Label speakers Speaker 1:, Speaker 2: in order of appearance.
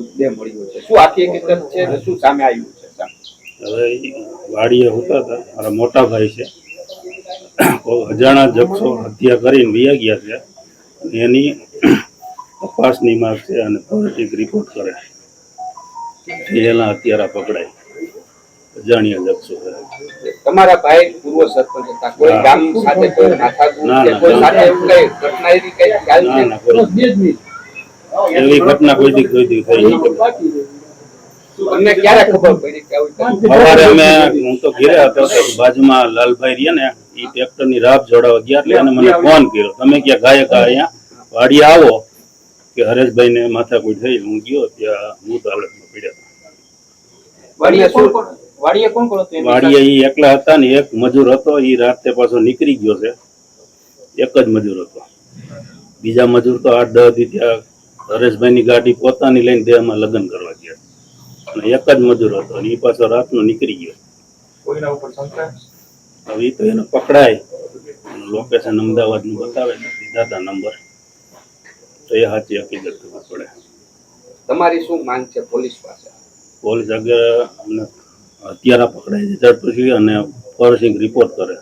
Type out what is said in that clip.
Speaker 1: મૃતદેહ મળ્યો છે. શું આખી હકીકત છે અને શું સામે આવ્યું છે
Speaker 2: હવે વાડીએ હોતા હતા. મારા મોટા ભાઈ છે. અજાણા જક્ષો હત્યા કરીને વયા ગયા છે. એની તપાસની માંગ છે અને ફોરેન્સિક રિપોર્ટ કરે એના અત્યારે પકડાય. અજાણ્યા જક્ષો
Speaker 1: તમારા ભાઈ પૂર્વ સરપંચ હતા. કોઈ ગામ સાથે કોઈ માથાકૂટ
Speaker 2: ના, ના,
Speaker 1: કોઈ સાથે એવું કઈ ઘટના એવી કઈ
Speaker 2: ના
Speaker 1: છે
Speaker 2: એવી ઘટના કોઈ દી કોઈ દી થઈ
Speaker 1: તમને ક્યારે ખબર પડી કે આવું
Speaker 2: સવારે અમે હું તો ઘેરે હતો તો બાજુમાં લાલભાઈ રહ્યા ને એ ટ્રેક્ટરની રાબ જોડાવા ગયા એટલે એને મને ફોન કર્યો. તમે ક્યાં ગાયક અહીંયા? વાડી આવો. કે હરેશભાઈ ને માથાકૂટ થઈ હું ગયો ત્યાં હું તો પડ્યા.
Speaker 1: વાડીએ શું?
Speaker 3: વાડીએ કોણ કોણ હતું એની
Speaker 2: વાડીએ ઈ એકલા હતા ને એક મજૂર હતો ઈ રાતે પાછો નીકળી ગયો છે. એક જ મજૂર હતો. બીજા મજૂર તો આઠ દસથી ત્યાં હરેશભાઈ ની ગાડી પોતાની લઈને દેહમાં લગ્ન કરવા ગયા. અને એક જ મજૂર હતો અને એ પાછો રાતનો નીકળી ગયો.
Speaker 1: કોઈના ઉપર શંકા?
Speaker 2: હવે એ તો એને પકડાય. લોકેશન અમદાવાદનું બતાવે હતા નંબર. તો એ સાચી હકીકત ખબર પડે.
Speaker 1: તમારી શું માંગ છે પોલીસ પાસે?
Speaker 2: પોલીસ આગળ અમને હત્યારા પકડાય છે. ઝડપથી અને ફોરેન્સિક રિપોર્ટ કરે.